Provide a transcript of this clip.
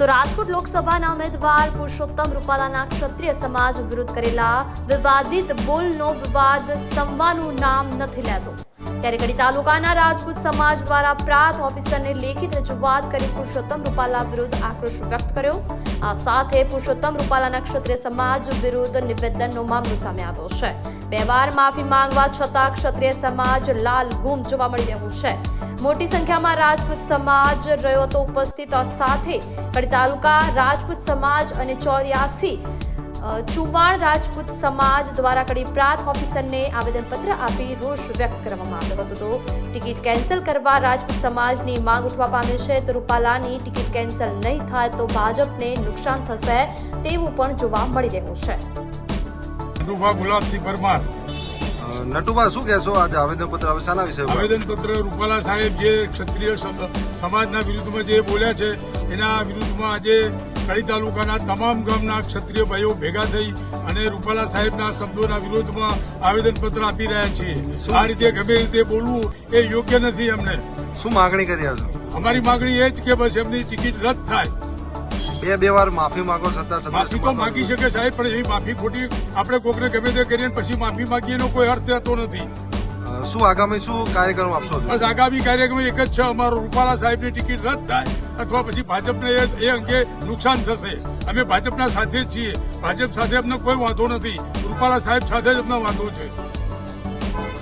તો રાજકોટ લોકસભાના ઉમેદવાર પુરુષોત્તમ રૂપાલાના ક્ષત્રિય સમાજ વિરુદ્ધ કરેલા વિવાદિત બોલનો વિવાદ સંવાનું નામ નથી લેતો. ત્યારે કડી તાલુકાના રાજપૂત સમાજ દ્વારા પ્રાત ઓફિસરને લેખિત રજૂઆત કરી પુરુષોત્તમ રૂપાલા વિરુદ્ધ આક્રોશ વ્યક્ત કર્યો. આ સાથે પુરુષોત્તમ રૂપાલાના ક્ષત્રિય સમાજ વિરુદ્ધ નિવેદનનો મામલો સામે આવ્યો છે. બે વાર માફી માંગવા છતાં ક્ષત્રિય સમાજ લાલ ગુમ જોવા મળી રહ્યું છે. મોટી સંખ્યામાં રાજપૂત સમાજ રહ્યો હતો ઉપસ્થિત. સાથે કડી તાલુકા રાજપૂત સમાજ અને ચોર્યાસી ચુવાણ રાજપૂત સમાજ દ્વારા કડી પ્રાંત ઓફિસરને આવેદનપત્ર આપી રોષ વ્યક્ત કરવામાં આવ્યો હતો. તો ટિકિટ કેન્સલ કરવા રાજપૂત સમાજની માંગ ઉઠવા પામી છે. તો રૂપાલાની ટિકિટ કેન્સલ નહીં થાય તો ભાજપને નુકસાન થશે તેવું પણ જોવા મળી રહ્યું છે. ગુલાબસિંહ પરમાર અ, નટુબા શું કહેશો આજે? આવેદનપત્ર આવે શાના વિશે? આવેદનપત્ર રૂપાલા સાહેબ જે ક્ષત્રિય સમ- સમાજના વિરુદ્ધમાં જે બોલ્યા છે એના વિરુદ્ધમાં આજે કડી તાલુકાના તમામ ગામના ક્ષત્રિય ભાઈઓ ભેગા થઈ અને રૂપાલા સાહેબના શબ્દોના વિરોધમાં આવેદનપત્ર આપી રહ્યા છીએ. આ રીતે ગમે રીતે બોલવું એ યોગ્ય નથી અમને. શું માગણી કરી રહ્યા અમારી માગણી એ જ કે બસ એમની ટિકિટ રદ થાય. બે બે વાર માફી માંગો છતાં છતાં માફી તો માગી શકે સાહેબ પણ એવી માફી ખોટી આપણે કોકને ગમે તે કરીને પછી માફી માગીએ એનો કોઈ અર્થ રહેતો નથી. શું આગામી શું કાર્યક્રમ આપશો બસ આગામી કાર્યક્રમ એક જ છે અમારો રૂપાલા સાહેબની ટિકિટ રદ થાય અથવા પછી ભાજપને એ એ અંગે નુકસાન થશે. અમે ભાજપના સાથે જ છીએ. ભાજપ સાથે અમને કોઈ વાંધો નથી. રૂપાલા સાહેબ સાથે જ અમને વાંધો છે.